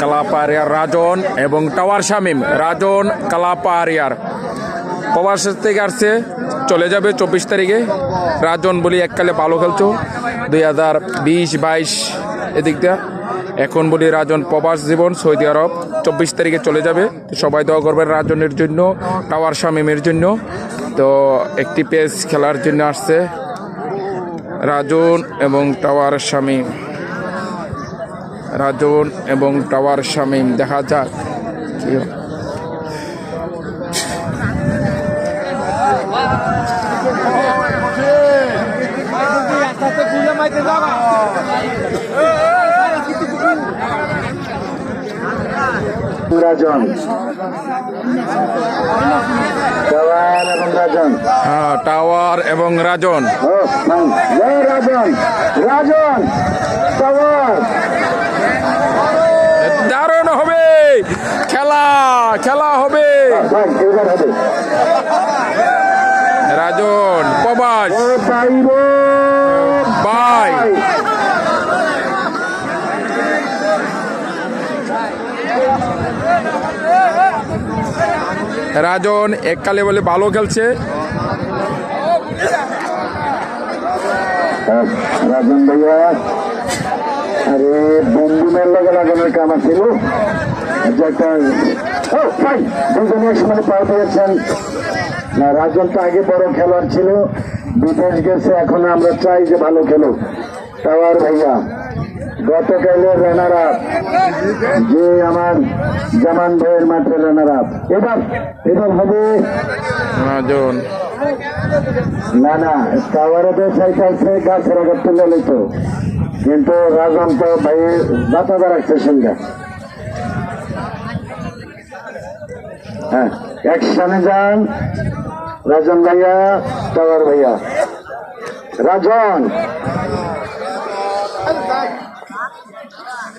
কালাপারিয়ার রাজন এবং টাওয়ার শামিম। রাজন কালাপারিয়ার প্রবাস থেকে আসছে, চলে যাবে চব্বিশ তারিখে। রাজন বলি এককালে ভালো খেলছো। দুই হাজার বিশ, বাইশ, এদিক দিয়ে। এখন বলি রাজন প্রবাস জীবন, সৌদি আরব। চব্বিশ তারিখে চলে যাবে। সবাই দোয়া করবেন রাজনের জন্য, টাওয়ার শামিমের জন্য। তো একটি পেজ খেলার জন্য আসছে। রাজন এবং টাওয়ার শামীম। রাজন এবং টাওয়ার শামীম দেখা যাক। কি রাজন জওয়ান এবং রাজন। হ্যাঁ টাওয়ার এবং রাজন। রাজন রাজন জওয়ান দারুণ হবে খেলা খেলা হবে। রাজন প্রবাস। বাই। রাজন এককালে বলে ভালো খেলছে। রাজন ভাইয়া, আরে আছিল আচ্ছা তো আগে বড় খেলোয়াড় ছিল বিদেশ গেছে, এখন আমরা চাই যে ভালো খেলো টাওয়ার ভাইয়া। গতকালের রানার আপ যে আমার জামান ভাইয়ের মাত্র রানার আপ এবার এবার হবে না না টাওয়ারে তো চাইতে গাছের আগে তুলে নিত। কিন্তু রাজন তো ভাই বাতাদা রাখছে সঙ্গে। হ্যাঁ একসাথে যান রাজন ভাইয়া টাওয়ার ভাইয়া। রাজন!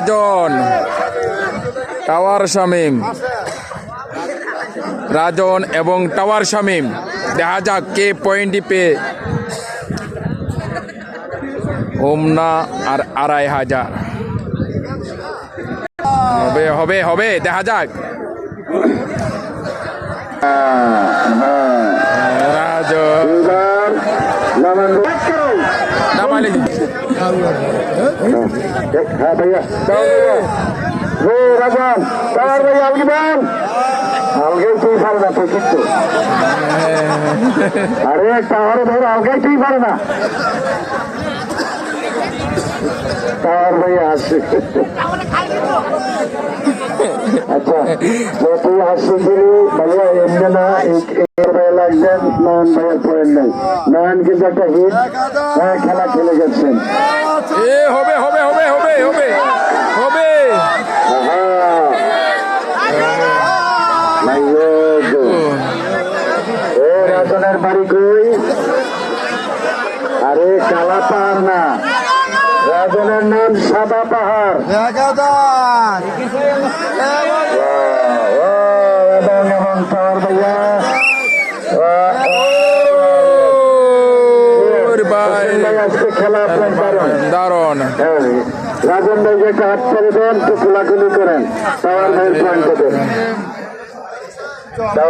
রাজন। টাওয়ার শামিম। রাজন এবং টাওয়ার শামিম। দেখা যাক কে পয়েন্টটি পেয়ে। ওমনা আর আড়াই হাজার। হবে হবে হবে দেখা যাক। রাজন। আলগিবান তুই পারে না তুই কিন্তু আরে তুই পারে না টাওয়ার ভাইয়া আসছে আচ্ছা তুই হাসছিলি ভাইয়া এমনি না নয়ন ভাইয়ার পয়েন্ট নেই। নয়ন কিন্তু একটা হিট হ্যাঁ খেলা খেলে গেছেন। এ হবে হবে হবে হবে হবে হবে. ও রাজনের বাড়ি কই? আরে কালা পাহাড় না। রাজনের নাম সাদা পাহাড় ও, এবং এবং টাওয়ার ভাইয়া ও, ওরে ভাই হোসেন ভাই আজকে খেলা আপনার দারুণ হ্যাঁ, রাজন ভাই যে একটা হাত ছেড়ে দেন তো খোলাখুলি করেন। টাওয়ার